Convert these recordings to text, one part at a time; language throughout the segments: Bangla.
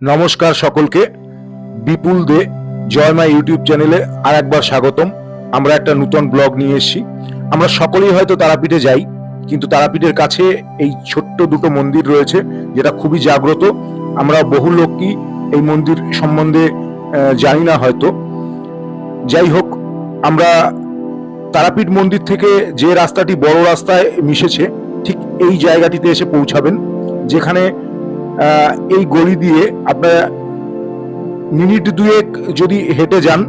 নমস্কার সকলকে। বিপুল দে, জয় মা ইউটিউব চ্যানেলে আর একবার স্বাগতম। আমরা একটা নতুন ব্লগ নিয়ে এসেছি। আমরা সকলেই হয়তো তারাপীঠে যাই, কিন্তু তারাপীঠের কাছে এই ছোট্ট দুটো মন্দির রয়েছে, যেটা খুবই জাগ্রত। আমরা বহু লোকই এই মন্দির সম্বন্ধে জানি না হয়তো। যাই হোক, আমরা তারাপীঠ মন্দির থেকে যে রাস্তাটি বড় রাস্তায় মিশেছে, ঠিক এই জায়গাটিতে এসে পৌঁছাবেন, যেখানে এই গলি দিয়ে আপনারা মিনিট দুয়েক যদি হেঁটে যান,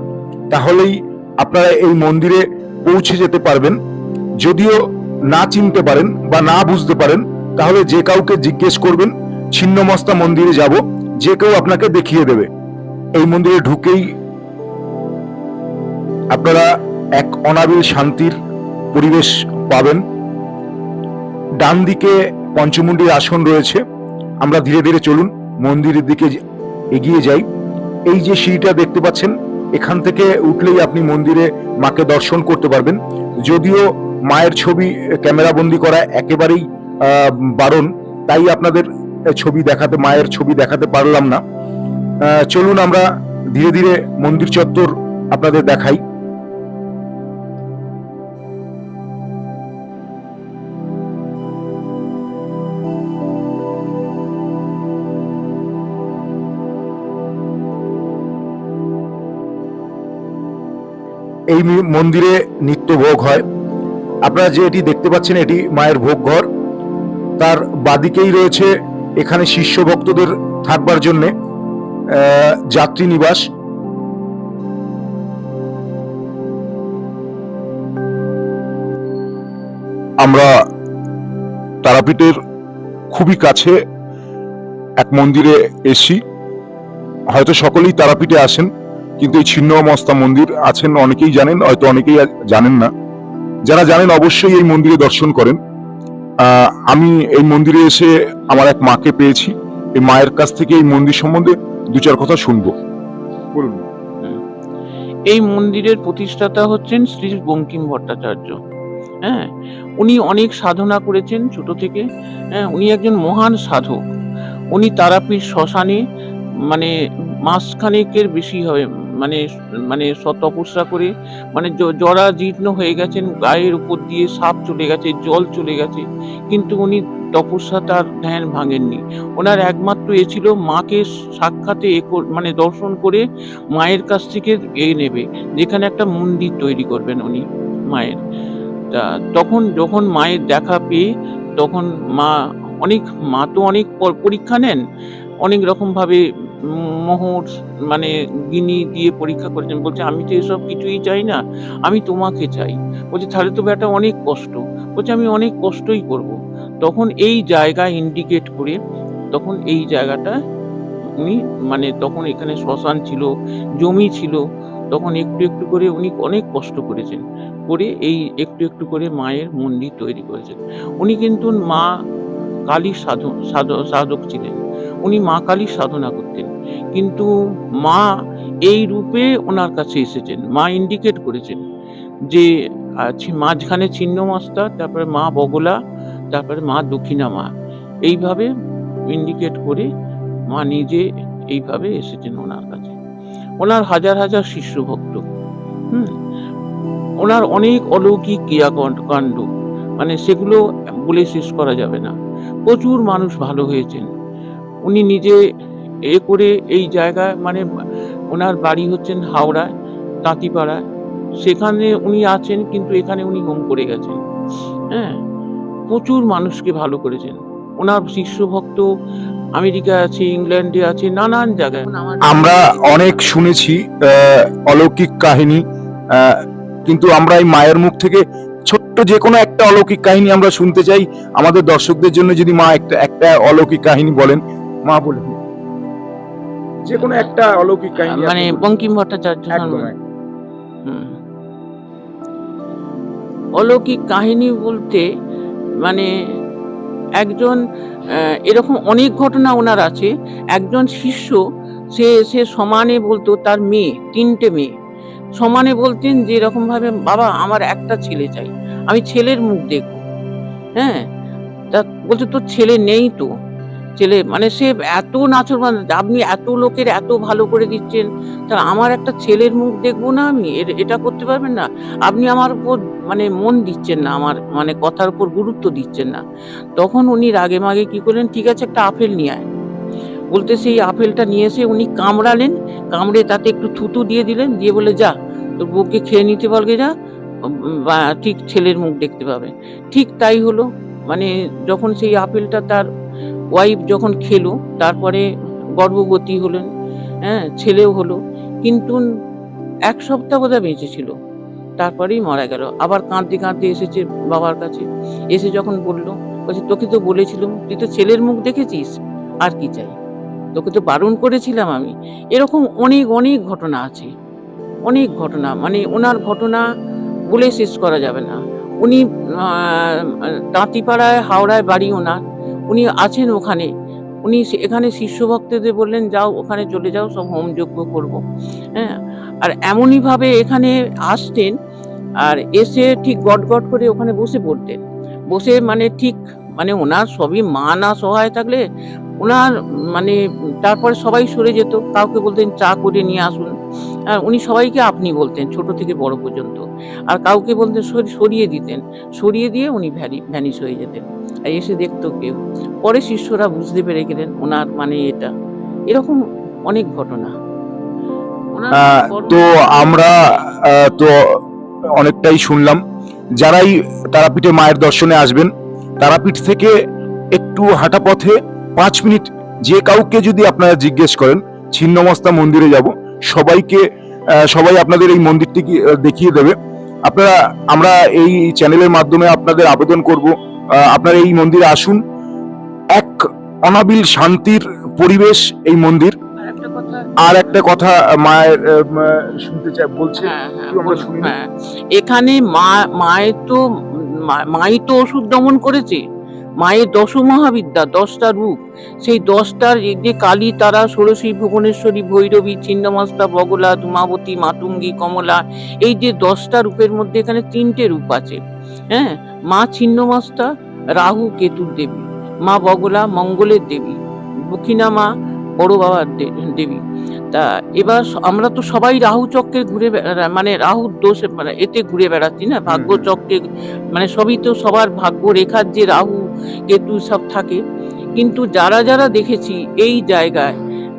তাহলেই আপনারা এই মন্দিরে পৌঁছে যেতে পারবেন। যদিও না চিনতে পারেন বা না বুঝতে পারেন, তাহলে যে কাউকে জিজ্ঞেস করবেন, ছিন্নমস্তা মন্দিরে যাব, যে কেউ আপনাকে দেখিয়ে দেবে। এই মন্দিরে ঢুকেই আপনারা এক অনাবিল শান্তির পরিবেশ পাবেন। ডান দিকে পঞ্চমুণ্ডির আসন রয়েছে। আমরা ধীরে ধীরে চলুন, মন্দিরের দিকে এগিয়ে যাই। এই যে সিঁড়িটা দেখতে পাচ্ছেন, এখান থেকে উঠলেই আপনি মন্দিরে মাকে দর্শন করতে পারবেন। যদিও মায়ের ছবি ক্যামেরাবন্দি করা একেবারেই বারণ, তাই আপনাদের ছবি দেখাতে, মায়ের ছবি দেখাতে পারলাম না। চলুন আমরা ধীরে ধীরে মন্দির চত্বর আপনাদের দেখাই। এই মন্দিরে নিত্য ভোগ হয়। আপনারা যে এটি দেখতে পাচ্ছেন, এটি মায়ের ভোগ ঘর। তার বাদিকেই রয়েছে এখানে শিষ্য ভক্তদের থাকবার জন্য যাত্রী নিবাস। আমরা তারাপীঠের খুবই কাছে এক মন্দিরে এসি হয়তো সকলেই তারাপীঠে আসেন। কিন্তু এই ছিন্ন মস্তা মন্দির আছেন অনেকেই জানেন, হয়তো অনেকেই জানেন না। যারা জানেন অবশ্যই এই মন্দিরে দর্শন করেন। আমি এই মন্দিরে এসে আমার এক মাকে পেয়েছি। এই মায়ের কাছ থেকে এই মন্দির সম্বন্ধে দু চার কথা শুনব। বলুন। এই মন্দিরের প্রতিষ্ঠাতা হচ্ছেন শ্রী বঙ্কিম ভট্টাচার্য। হ্যাঁ উনি অনেক সাধনা করেছেন ছোট থেকে। হ্যাঁ উনি একজন মহান সাধক। উনি তারাপীঠ শ্মশানে মানে মাসখানেকের বেশি হবে মানে মানে তপস্যা করে মানে জরা জীর্ণ হয়ে গেছেন গায়ের উপর দিয়ে সাপ চলে গেছে জল চলে গেছে কিন্তু উনি তপস্যা তার ধ্যান ভাঙেননি। ওনার একমাত্র এ ছিল মাকে সাক্ষাতে মানে দর্শন করে মায়ের কাছ থেকে এ নেবে যেখানে একটা মন্দির তৈরি করবেন উনি মায়ের। তা তখন যখন মায়ের দেখা পেয়ে তখন মা অনেক মা তো অনেক পরীক্ষা নেন অনেক রকম ভাবে উম, মোহর মানে গিনি দিয়ে পরীক্ষা করেছেন বলছে, আমি তো এসব কিছুই চাই না, আমি তোমাকে চাই। বলছে, তাহলে তো বেটা অনেক কষ্ট। বলছে, আমি অনেক কষ্টই করব। তখন এই জায়গা ইন্ডিকেট করে, তখন এই জায়গাটা উনি মানে তখন এখানে শ্মশান ছিল, জমি ছিল, তখন একটু একটু করে উনি অনেক কষ্ট করেছেন, করে এই একটু একটু করে মায়ের মন্দির তৈরি করেছেন। উনি কিন্তু মা সাধক সাধক সাধক ছিলেন। উনি মা কালীর সাধনা করতেন। কিন্তু মা এই রূপে ওনার কাছে এসেছেন, মা ইন্ডিকেট করেছেন যে মাঝখানে মাঝখানে ছিন্নমস্তা, তারপরে মা বগলা, তারপরে মা দক্ষিণা মা এইভাবে ইন্ডিকেট করে মা নিজে এইভাবে এসেছেন ওনার কাছে। ওনার হাজার হাজার শিষ্য ভক্ত হুম? ওনার অনেক অলৌকিক ক্রিয়াকাণ্ড কাণ্ড মানে সেগুলো বলে শেষ করা যাবে না। প্রচুর মানুষ ভালো হয়েছেন। উনি নিজে এ করে এই জায়গায় মানে ওনার বাড়ি হচ্ছেন হাওড়ায় তাঁতিপাড়ায় সেখানে উনি আছেন, কিন্তু এখানে উনি হোম করে গেছেন। হ্যাঁ প্রচুর মানুষকে ভালো করেছেন। ওনার শিষ্য ভক্ত আমেরিকায় আছে, ইংল্যান্ডে আছে, নানান জায়গায়। আমরা অনেক শুনেছি অলৌকিক কাহিনী কিন্তু আমরা এই মায়ের মুখ থেকে ছোট্ট যে কোনো একটা অলৌকিক কাহিনী আমরা শুনতে চাই। আমাদের দর্শকদের জন্য যদি মা একটা একটা অলৌকিক কাহিনী বলেন মা যে কোনো একটা অলৌকিক কাহিনী মানে বঙ্কিম ভট্টাচার্য একদম। অলৌকিক কাহিনী বলতে মানে একজন এরকম অনেক ঘটনা ওনার আছে। একজন শিষ্য সে সে সমানে বলতো তার মেয়ে তিনটে মেয়ে। সমানে বলতেন যে এরকম ভাবে বাবা আমার একটা ছেলে চাই। আমি ছেলের মুখ দেখব। হ্যাঁ? তা বলছে তোর ছেলে নেই তো? ছেলে মানে সে এত নাচরবান আপনি এত লোকের এত ভালো করে দিচ্ছেন, তা আমার একটা ছেলের মুখ দেখব না আমি? এটা করতে পারবেন না? আপনি আমার উপর মানে মন দিচ্ছেন না, আমার মানে কথার উপর গুরুত্ব দিচ্ছেন না। তখন উনি রাগে মাগে কি করলেন, ঠিক আছে, একটা আপেল নিয়ে আয়। বলতে সেই আপেলটা নিয়ে এসে উনি কামড়ালেন, কামড়ে তাতে একটু থুতু দিয়ে দিলেন, দিয়ে বলে যা, তোর বউকে খেয়ে নিতে বলগে যা ঠিক ছেলের মুখ দেখতে পাবে। ঠিক তাই হলো মানে যখন সেই আপেলটা তার ওয়াইফ যখন খেলো, তারপরে গর্ভবতী হলেন হ্যাঁ ছেলেও হলো, কিন্তু এক সপ্তাহ বোধহয় বেঁচে ছিল, তারপরেই মারা গেল। আবার কাঁদতে কাঁদতে এসেছে বাবার কাছে, এসে যখন বলল, বলছে, তোকে তো বলেছিলাম, তুই তো ছেলের মুখ দেখেছিস, আর কি চাই? তোকে তো বারণ করেছিলাম আমি। এরকম অনেক অনেক ঘটনা আছে, অনেক ঘটনা মানে ওনার ঘটনা বলে শেষ করা যাবে না। উনি তাঁতিপাড়ায়, হাওড়ায় বাড়ি ওনার উনি আছেন ওখানে। উনি এখানে শিষ্য ভক্তদের বললেন, যাও, ওখানে চলে যাও, সব হোম যজ্ঞ করব। হ্যাঁ? আর এমনই ভাবে এখানে আসতেন আর এসে ঠিক গট গট করে ওখানে বসে পড়তেন। বসে মানে ঠিক মানে ওনার সবই মা না সহায় থাকলে ওনার মানে তারপরে সবাই সরে যেত। কাউকে বলতেন, চা করে নিয়ে আসুন। আর উনি সবাইকে আপনি বলতেন, ছোট থেকে বড় পর্যন্ত। আর কাউকে বলতেন সরিয়ে দিতেন। সরিয়ে দিয়ে উনি ভ্যানি ভ্যানিশ হয়ে যেতেন। আর এসে দেখতো কেউ। পরে শিষ্যরা বুঝতে পেরে গেলেন ওনার মানে এটা। এরকম অনেক ঘটনা। তো আমরা তো অনেকটাই শুনলাম। যারাই তারাপীঠে মায়ের দর্শনে আসবেন তারাপীঠ থেকে একটু হাঁটা পথে পাঁচ মিনিট যে কাউকে যদি আপনারা জিজ্ঞেস করেন ছিন্নমস্তা মন্দিরে যাব সবাইকে সবাই আপনাদের এই মন্দিরটি দেখিয়ে দেবে। আপনারা আমরা এই চ্যানেলের মাধ্যমে আপনাদের আবেদন করব। আপনারা এই মন্দিরে আসুন। এক অনাবিল শান্তির পরিবেশ এই মন্দির। আর একটা কথা মায়ের শুনতে চাই বলছে হ্যাঁ, হ্যাঁ। হ্যাঁ। এখানে মা মায়ের তো মা- মাই তো ওষুধ দমন করেছে। মায়ের দশ মহাবিদ্যা দশটা রূপ। সেই দশটার যে কালী, তারা, ষোড়শী, ভুবনেশ্বরী, ভৈরবী, ছিন্নমাস্তা, বগলা, ধুমাবতী, মাতুঙ্গী, কমলা, এই যে দশটা রূপের মধ্যে এখানে তিনটে রূপ আছে। হ্যাঁ মা ছিন্নমাস্তা, রাহু, কেতুর দেবী, মা বগলা, মঙ্গলের দেবী দক্ষিণা মা বড় বাবার দে- দেবী। তা এবার আমরা তো সবাই রাহু চক্রে ঘুরে মানে রাহুর দোষে মানে এতে ঘুরে বেড়াচ্ছি না ভাগ্য চক্রে মানে সবই তো সবার ভাগ্য রেখার যে রাহু কেতু সব থাকে। কিন্তু যারা যারা দেখেছি এই জায়গায়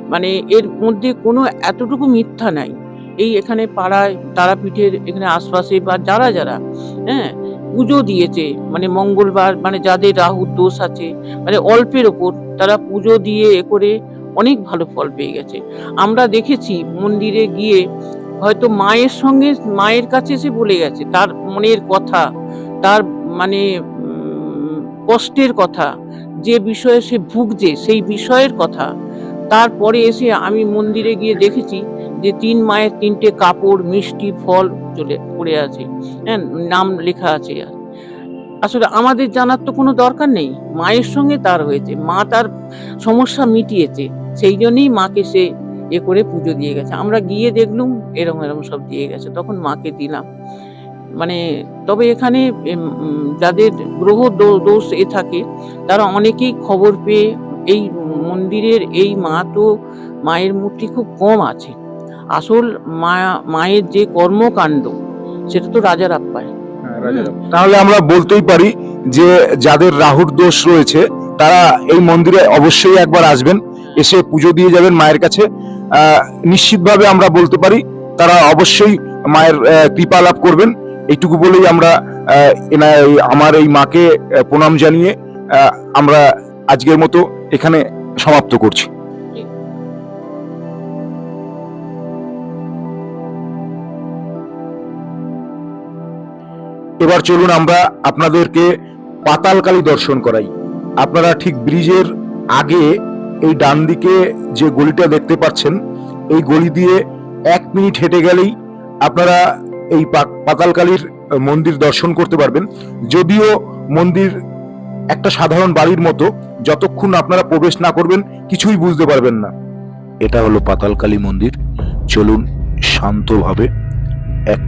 মানে এর মধ্যে কোনো এতটুকু মিথ্যা নাই। এই এখানে পাড়ায় তারাপীঠের এখানে আশপাশে বা যারা যারা হ্যাঁ পুজো দিয়েছে মানে মঙ্গলবার মানে যাদের রাহুর দোষ আছে মানে অল্পের ওপর তারা পুজো দিয়ে এ করে অনেক ভালো ফল পেয়ে গেছে। আমরা দেখেছি মন্দিরে গিয়ে হয়তো মায়ের সঙ্গে মায়ের কাছে এসে বলে গেছে, তার মনের কথা, তার মানে কষ্টের কথা, যে বিষয়ে সে ভুগছে সেই বিষয়ের কথা। তারপরে এসে আমি মন্দিরে গিয়ে দেখেছি যে তিন মায়ের তিনটে কাপড়, মিষ্টি, ফল চলে, পড়ে আছে। হ্যাঁ নাম লেখা আছে। আসলে আমাদের জানার তো কোনো দরকার নেই। মায়ের সঙ্গে তার হয়েছে। মা তার সমস্যা মিটিয়েছে। সেই জন্যই মাকে সে এ করে পুজো দিয়ে গেছে। আমরা গিয়ে দেখলুম এরম এরম সব দিয়ে গেছে। তখন মাকে দিলাম। মানে তবে এখানে যাদের গ্রহ দোষ এ থাকে তারা অনেকেই খবর পেয়ে এই মন্দিরের এই মা তো মায়ের মূর্তি খুব কম আছে। আসল মা মায়ের যে কর্মকাণ্ড সেটা তো রাজার আপ্যায় তাহলে আমরা বলতেই পারি যে যাদের রাহুর দোষ রয়েছে তারা এই মন্দিরে অবশ্যই একবার আসবেন। এসে পুজো দিয়ে যাবেন মায়ের কাছে। নিশ্চিতভাবে আমরা বলতে পারি, তারা অবশ্যই মায়ের কৃপা লাভ করবেন। এইটুকু বলেই আমরা আমার এই মাকে প্রণাম জানিয়ে আমরা আজকের মতো এখানে সমাপ্ত করছি। এবার চলুন আমরা আপনাদেরকে পাতালকালী দর্শন করাই। আপনারা ঠিক ব্রিজের আগে এই ডান দিকে যে গলিটা দেখতে পাচ্ছেন, এই গলি দিয়ে এক মিনিট হেঁটে গেলেই আপনারা এই পাতালকালীর মন্দির দর্শন করতে পারবেন। যদিও মন্দির একটা সাধারণ বাড়ির মতো, যতক্ষণ আপনারা প্রবেশ না করবেন, কিছুই বুঝতে পারবেন না। এটা হলো পাতালকালী মন্দির। চলুন শান্তভাবে এক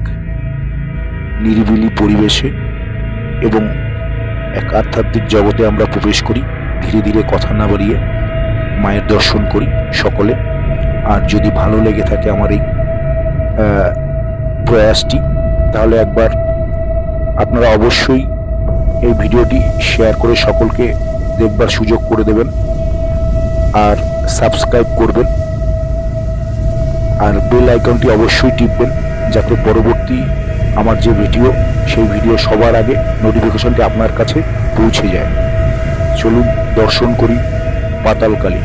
নিরিবিলি পরিবেশে এবং এক আধ্যাত্মিক জগতে আমরা প্রবেশ করি। ধীরে ধীরে কথা না বাড়িয়ে মায়ের দর্শন করি সকলে। আর যদি ভালো লেগে থাকে আমার এই প্রয়াসটি, তাহলে একবার আপনারা অবশ্যই এই ভিডিওটি শেয়ার করে সকলকে দেখবার সুযোগ করে দেবেন। আর সাবস্ক্রাইব করবেন। আর বেল আইকনটি অবশ্যই টিপবেন, যাতে পরবর্তী আমার যে ভিডিও, সেই ভিডিও সবার আগে নোটিফিকেশনটি আপনার কাছে পৌঁছে যায়। চলুন দর্শন করি। পাতালকালী